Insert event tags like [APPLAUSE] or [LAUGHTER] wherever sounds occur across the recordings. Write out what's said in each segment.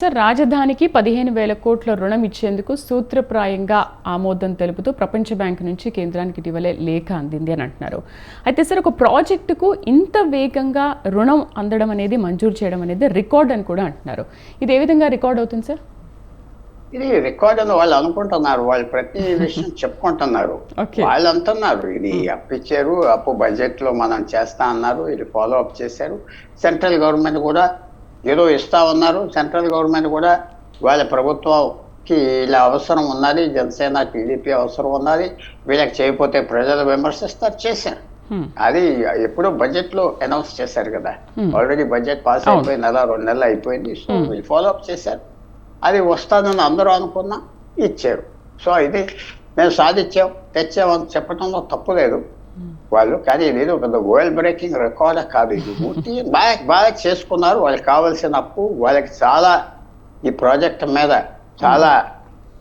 Sir రాజధానికి పదిహేను వేల కోట్ల రుణం ఇచ్చేందుకు సూత్రప్రాయంగా ఆమోదం తెలుపుతూ ప్రపంచ బ్యాంక్ నుంచి కేంద్రానికి ఇటీవలే లేఖ అందింది అని అంటున్నారు. అయితే సార్ ఒక ప్రాజెక్టుకు ఇంత వేగంగా రుణం అందడం అనేది మంజూరు చేయడం అనేది రికార్డ్ అని కూడా అంటున్నారు. ఇది ఏ విధంగా రికార్డ్ అవుతుంది సార్? ఇది రికార్డ్ అని వాళ్ళు అనుకుంటున్నారు. వాళ్ళు ప్రతి విషయం [LAUGHS] చెప్పుకుంటున్నారు. వాళ్ళు అంటున్నారు. ఇది అప్పు ఇచ్చారు. అప్పు బడ్జెట్లో మనం చేస్తా అన్నారు. ఇది ఫాలో అప్ చేశారు. సెంట్రల్ గవర్నమెంట్ కూడా ఏదో ఇస్తా ఉన్నారు. సెంట్రల్ గవర్నమెంట్ కూడా వాళ్ళ ప్రభుత్వంకి ఇలా అవసరం ఉన్నది. జనసేన టీడీపీ అవసరం ఉన్నది. వీళ్ళకి చేయకపోతే ప్రజలు విమర్శిస్తారు. చేశారు. అది ఎప్పుడో బడ్జెట్లో అనౌన్స్ చేశారు కదా. Already budget pass. అయిపోయి నెల రెండు నెలలు అయిపోయింది. సో వీళ్ళు ఫాలో అప్ చేశారు. అది వస్తుందని అందరూ అనుకున్నా ఇచ్చారు. సో ఇది మేము సాధించాం తెచ్చామని చెప్పడంలో తప్పు లేదు. వాళ్ళు కానీ ఒక పెద్ద వరల్డ్ బ్రేకింగ్ రికార్డ్ కాదు ఇది. పూర్తి [LAUGHS] బాగా బాగా చేసుకున్నారు. వాళ్ళకి కావాల్సిన అప్పు వాళ్ళకి చాలా ఈ ప్రాజెక్ట్ మీద చాలా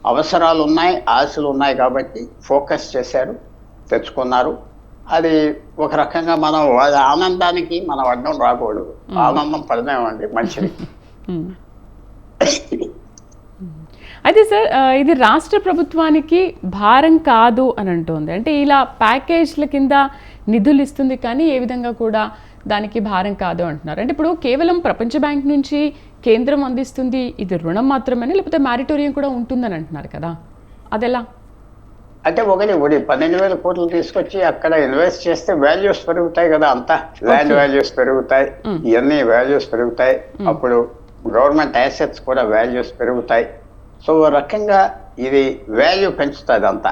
అవసరాలు ఉన్నాయి ఆశలు ఉన్నాయి కాబట్టి ఫోకస్ చేశారు తెచ్చుకున్నారు. అది ఒక రకంగా మనం వాళ్ళ ఆనందానికి మనం అడ్డం రాకూడదు. ఆనందం పడదామండి మంచిది. [LAUGHS] అయితే సార్ ఇది రాష్ట్ర ప్రభుత్వానికి భారం కాదు అని అంటోంది. అంటే ఇలా ప్యాకేజ్ల కింద నిధులు ఇస్తుంది కానీ ఏ విధంగా కూడా దానికి భారం కాదు అంటున్నారు. అంటే ఇప్పుడు కేవలం ప్రపంచ బ్యాంక్ నుంచి కేంద్రం అందిస్తుంది ఇది రుణం మాత్రమే లేకపోతే మ్యారిటోరియం కూడా ఉంటుందని అంటున్నారు కదా. అదెలా? అంటే ఒకటి ఒకటి పన్నెండు వేల కోట్లు తీసుకొచ్చి అక్కడ ఇన్వెస్ట్ చేస్తే వాల్యూస్ పెరుగుతాయి కదా అంతా. ల్యాండ్ వాల్యూస్ పెరుగుతాయి ఇవన్నీ వాల్యూస్ పెరుగుతాయి. అప్పుడు గవర్నమెంట్ యాసెట్స్ కూడా వాల్యూస్ పెరుగుతాయి. సో రకంగా ఇది వాల్యూ పెంచుతుంది అంతా.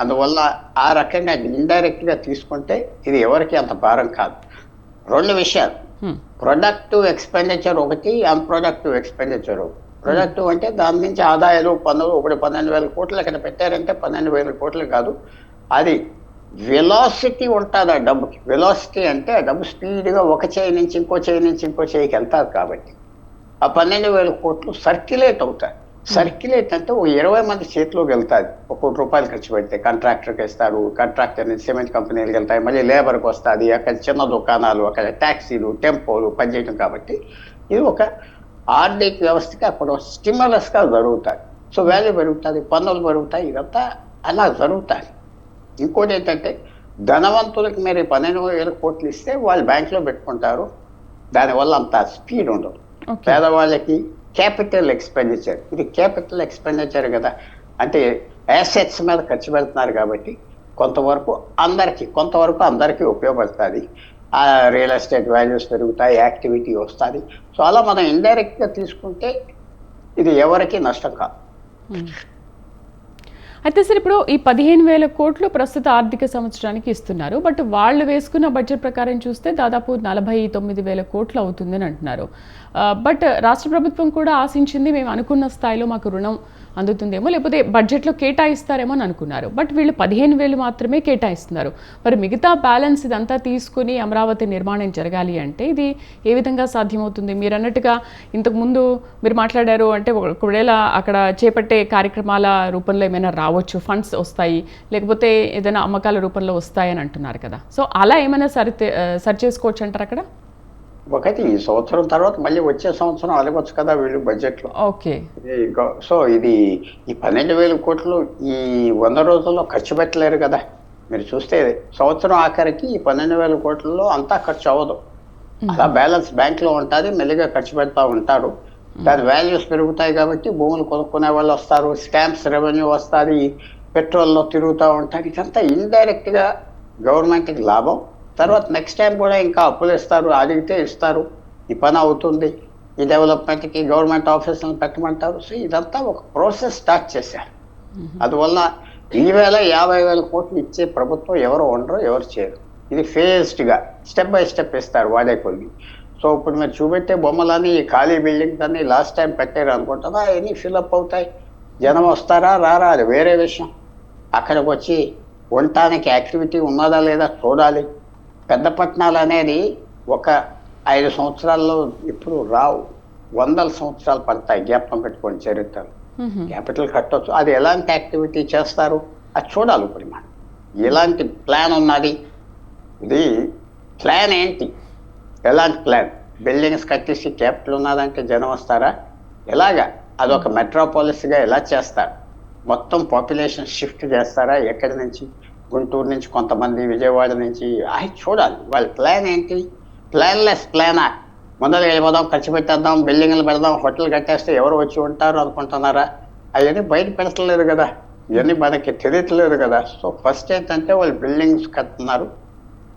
అందువల్ల ఆ రకంగా ఇండైరెక్ట్గా తీసుకుంటే ఇది ఎవరికి అంత భారం కాదు. రెండు విషయాలు. ప్రొడక్టివ్ ఎక్స్పెండిచర్ ఒకటి అన్ప్రొడక్టివ్ ఎక్స్పెండిచర్ ప్రొడక్టివ్ అంటే దాని నుంచి ఆదాయాలు పన్నులు ఒకటి పన్నెండు వేల కోట్లు ఇక్కడ పెట్టారంటే పన్నెండు వేల కోట్లు కాదు. అది వెలాసిటీ ఉంటుంది ఆ డబ్బుకి. వెలాసిటీ అంటే ఆ డబ్బు స్పీడ్గా ఒక చేయి నుంచి ఇంకో చేయి నుంచి ఇంకో చేయికి వెళ్తారు కాబట్టి. ఆ పన్నెండు వేల కోట్లు సర్క్యులేట్ అవుతాయి. సర్క్యులేట్ అంటే ఓ ఇరవై మంది చేతిలోకి వెళ్తాది ఒక కోటి రూపాయలు ఖర్చు పెడితే కాంట్రాక్టర్కి ఇస్తారు కాంట్రాక్టర్ నుంచి సిమెంట్ కంపెనీలకు వెళ్తాయి మళ్ళీ లేబర్కి వస్తుంది అక్కడ చిన్న దుకాణాలు అక్కడ ట్యాక్సీలు టెంపోలు పనిచేయడం కాబట్టి ఇది ఒక ఆర్థిక వ్యవస్థకి అక్కడ స్టిమ్యులస్గా జరుగుతాయి. సో వాల్యూ పెరుగుతుంది పన్నులు పెరుగుతాయి ఇదంతా అలా జరుగుతాయి. ఇంకోటి ఏంటంటే ధనవంతులకి మీరు పన్నెండు వేల కోట్లు ఇస్తే వాళ్ళు బ్యాంక్లో పెట్టుకుంటారు దానివల్ల అంత స్పీడ్ ఉండదు. పేదవాళ్ళకి క్యాపిటల్ ఎక్స్పెండిచర్ ఇది క్యాపిటల్ ఎక్స్పెండిచర్ కదా. అంటే యాసెట్స్ మీద ఖర్చు పెడుతున్నారు కాబట్టి కొంతవరకు అందరికీ కొంతవరకు అందరికీ ఉపయోగపడుతుంది. ఆ రియల్ ఎస్టేట్ వాల్యూస్ పెరుగుతాయి యాక్టివిటీ వస్తుంది. సో అలా మనం ఇండైరెక్ట్గా తీసుకుంటే ఇది ఎవరికీ నష్టం కాదు. Hmm. అయితే సార్ ఇప్పుడు ఈ పదిహేను వేల కోట్లు ప్రస్తుత ఆర్థిక సంవత్సరానికి ఇస్తున్నారు. బట్ వాళ్ళు వేసుకున్న బడ్జెట్ ప్రకారం చూస్తే దాదాపు నలభై తొమ్మిది వేల కోట్లు అవుతుందని అంటున్నారు. బట్ రాష్ట్ర ప్రభుత్వం కూడా ఆశించింది మేము అనుకున్న స్థాయిలో మాకు రుణం అందుతుందేమో? లేకపోతే బడ్జెట్లో కేటాయిస్తారేమో అని అనుకున్నారు. బట్ వీళ్ళు పదిహేను వేలు మాత్రమే కేటాయిస్తున్నారు. మరి మిగతా బ్యాలెన్స్ ఇదంతా తీసుకుని అమరావతి నిర్మాణం జరగాలి అంటే ఇది ఏ విధంగా సాధ్యమవుతుంది? మీరు అన్నట్టుగా ఇంతకుముందు మీరు మాట్లాడారు అంటే ఒకవేళ అక్కడ చేపట్టే కార్యక్రమాల రూపంలో ఏమైనా రావచ్చు ఫండ్స్ వస్తాయి లేకపోతే ఏదైనా అమ్మకాల రూపంలో వస్తాయని అంటున్నారు కదా. సో అలా ఏమైనా సరి సరి చేసుకోవచ్చు అంటారు అక్కడ? ఒకటి ఈ సంవత్సరం తర్వాత మళ్ళీ వచ్చే సంవత్సరం అడగొచ్చు కదా వీళ్ళు బడ్జెట్లో. ఓకే. సో ఇది ఈ పన్నెండు వేల కోట్లు ఈ వంద రోజుల్లో ఖర్చు పెట్టలేరు కదా. మీరు చూస్తే సంవత్సరం ఆఖరికి ఈ పన్నెండు వేల కోట్లలో అంతా ఖర్చు అవ్వదు. అలా బ్యాలెన్స్ బ్యాంక్లో ఉంటుంది మెల్లిగా ఖర్చు పెడతా ఉంటారు. దాని వాల్యూస్ పెరుగుతాయి కాబట్టి భూములు కొనుక్కునే వాళ్ళు వస్తారు స్టాంప్స్ రెవెన్యూ వస్తుంది పెట్రోల్లో తిరుగుతూ ఉంటారు. ఇదంతా ఇండైరెక్ట్గా గవర్నమెంట్కి లాభం. తర్వాత నెక్స్ట్ టైం కూడా ఇంకా అప్పులు ఇస్తారు అడిగితే ఇస్తారు. ఈ పని అవుతుంది. ఈ డెవలప్మెంట్కి గవర్నమెంట్ ఆఫీసులను పెట్టమంటారు. సో ఇదంతా ఒక ప్రాసెస్ స్టార్ట్ చేశారు. అందువల్ల ఈ వేల యాభై వేల కోట్లు ఇచ్చే ప్రభుత్వం ఎవరు ఉండరు ఎవరు చేయరు. ఇది ఫేస్డ్గా స్టెప్ బై స్టెప్ ఇస్తారు వాడే కొద్ది సో ఇప్పుడు మీరు చూపెట్టే బొమ్మలని ఈ ఖాళీ బిల్డింగ్స్ అన్ని లాస్ట్ టైం పెట్టారు అనుకుంటారా? అవన్నీ ఫిల్అప్ అవుతాయి. జనం వస్తారా రారా? అది వేరే విషయం. అక్కడికి వచ్చి ఉండటానికి యాక్టివిటీ ఉన్నదా లేదా చూడాలి. పెద్ద పట్టణాలు అనేది ఒక ఐదు సంవత్సరాల్లో ఇప్పుడు రావు. వందల సంవత్సరాలు పడతాయి జ్ఞాపకం పెట్టుకోండి చరిత్రలు. క్యాపిటల్ కట్టొచ్చు. అది ఎలాంటి యాక్టివిటీ చేస్తారు? అది చూడాలి ఇప్పుడు మనం. ఎలాంటి ప్లాన్ ఉన్నది? ఇది ప్లాన్ ఏంటి? ఎలాంటి ప్లాన్? బిల్డింగ్స్ కట్టేసి క్యాపిటల్ ఉన్నదంటే జనం వస్తారా? ఎలాగా? అదొక మెట్రోపాలిస్గా ఎలా చేస్తారు? మొత్తం పాపులేషన్ షిఫ్ట్ చేస్తారా? ఎక్కడి నుంచి? గుంటూరు నుంచి కొంతమంది విజయవాడ నుంచి అవి చూడాలి. వాళ్ళ ప్లాన్ ఏంటి? ప్లాన్లెస్ ప్లానా ముందర వెళ్ళిపోదాం ఖర్చు పెట్టేద్దాం బిల్డింగ్లు పెడదాం హోటల్ కట్టేస్తే ఎవరు వచ్చి ఉంటారు అనుకుంటున్నారా? అవన్నీ బయట పెడతలేరు కదా. ఇవన్నీ మనకి తెలియట్లేదు కదా. సో ఫస్ట్ ఏంటంటే వాళ్ళు బిల్డింగ్స్ కడుతున్నారు.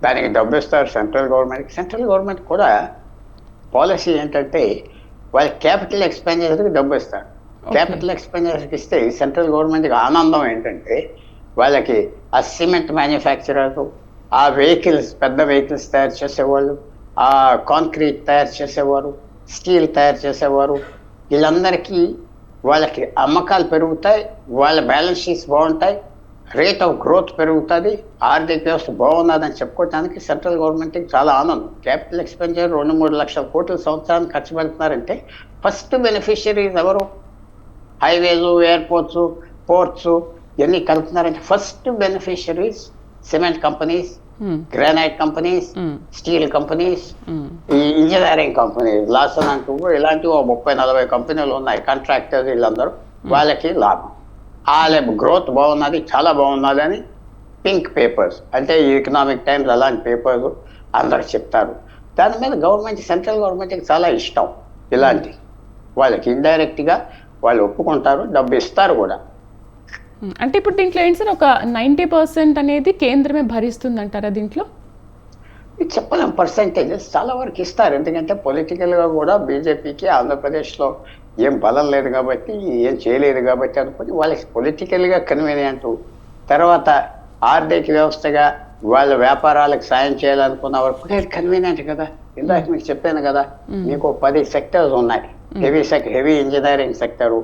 దానికి డబ్బు ఇస్తారు సెంట్రల్ గవర్నమెంట్కి సెంట్రల్ గవర్నమెంట్ కూడా పాలసీ ఏంటంటే వాళ్ళ క్యాపిటల్ ఎక్స్పెండిచర్కి డబ్బు ఇస్తారు. క్యాపిటల్ ఎక్స్పెండిచర్కి ఇస్తే సెంట్రల్ గవర్నమెంట్కి ఆనందం ఏంటంటే వాళ్ళకి ఆ సిమెంట్ మ్యానుఫ్యాక్చరర్ ఆ వెహికల్స్ పెద్ద వెహికల్స్ తయారు చేసేవాళ్ళు ఆ కాంక్రీట్ తయారు చేసేవారు స్టీల్ తయారు చేసేవారు. వీళ్ళందరికీ వాళ్ళకి అమ్మకాలు పెరుగుతాయి వాళ్ళ బ్యాలెన్స్ షీట్స్ బాగుంటాయి రేట్ ఆఫ్ గ్రోత్ పెరుగుతుంది ఆర్థిక వ్యవస్థ బాగున్నదని చెప్పుకోవడానికి సెంట్రల్ గవర్నమెంట్కి చాలా ఆనందం. క్యాపిటల్ ఎక్స్పెండిచర్ రెండు మూడు లక్షల కోట్ల సంవత్సరానికి ఖర్చు పెడుతున్నారంటే ఫస్ట్ బెనిఫిషరీస్ ఎవరు? హైవేలు ఎయిర్పోర్ట్స్ పోర్ట్స్ ఇవన్నీ కలుపుతున్నారంటే first beneficiaries cement companies. Granite companies. Steel companies engineering company Larsen అంటూ ఇలాంటివి ఓ ముప్పై నలభై కంపెనీలు ఉన్నాయి కాంట్రాక్టర్స్ వీళ్ళందరూ. వాళ్ళకి లాభం. వాళ్ళ గ్రోత్ బాగున్నది చాలా బాగున్నది అని పింక్ పేపర్స్ అంటే ఈ ఎకనామిక్ టైమ్స్ అలాంటి పేపర్స్ అందరు చెప్తారు. దాని మీద గవర్నమెంట్ సెంట్రల్ గవర్నమెంట్కి చాలా ఇష్టం. ఇలాంటి. వాళ్ళకి ఇండైరెక్ట్గా వాళ్ళు ఒప్పుకుంటారు డబ్బు ఇస్తారు కూడా. అంటే ఇప్పుడు దీంట్లో ఏంటి సార్ ఒక నైంటీ పర్సెంట్ అనేది కేంద్రమే భరిస్తుంది అంటారా దీంట్లో చెప్పలేం పర్సంటేజెస్ చాలా వరకు ఇస్తారు. ఎందుకంటే పొలిటికల్గా కూడా బీజేపీకి ఆంధ్రప్రదేశ్లో ఏం బలం లేదు కాబట్టి ఏం చేయలేదు కాబట్టి అనుకుని వాళ్ళకి పొలిటికల్గా కన్వీనియంట్ తర్వాత ఆర్థిక వ్యవస్థగా వాళ్ళ వ్యాపారాలకు సాయం చేయాలనుకున్న వరకు కన్వీనియంట్ కదా. ఇందాక మీకు చెప్పాను కదా మీకు పది సెక్టర్స్ ఉన్నాయి. Heavy sec heavy engineering sector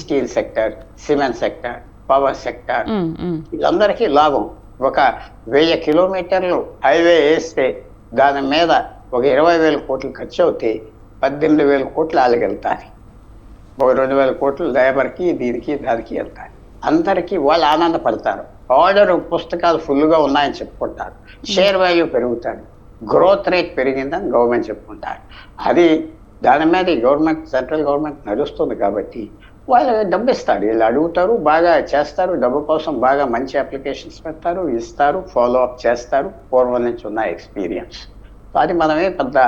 steel sector cement sector. Power sector. వీళ్ళందరికీ లాభం. ఒక వెయ్యి కిలోమీటర్లు హైవే వేస్తే దాని మీద ఒక ఇరవై వేల కోట్లు ఖర్చు అవుతే పద్దెనిమిది వేల కోట్లు వెళ్తాయి ఒక రెండు వేల కోట్లు లేబర్కి దీనికి దానికి వెళ్తాయి అందరికీ వాళ్ళు ఆనందపడతారు. ఆర్డర్ పుస్తకాలు ఫుల్గా ఉన్నాయని చెప్పుకుంటారు. షేర్ వాల్యూ పెరుగుతుంది గ్రోత్ రేట్ పెరిగిందని గవర్నమెంట్ చెప్పుకుంటారు. అది దాని మీద గవర్నమెంట్ సెంట్రల్ గవర్నమెంట్ నడుస్తుంది కాబట్టి వాళ్ళు డబ్బు ఇస్తారు వీళ్ళు అడుగుతారు బాగా చేస్తారు డబ్బు కోసం బాగా మంచి అప్లికేషన్స్ పెడతారు ఇస్తారు ఫాలో అప్ చేస్తారు. పూర్వం నుంచి ఉన్న ఎక్స్పీరియన్స్ అది మనమే పెద్ద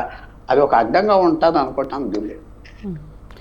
అది ఒక అడ్డంగా ఉంటుంది అనుకుంటాం దుర్లేదు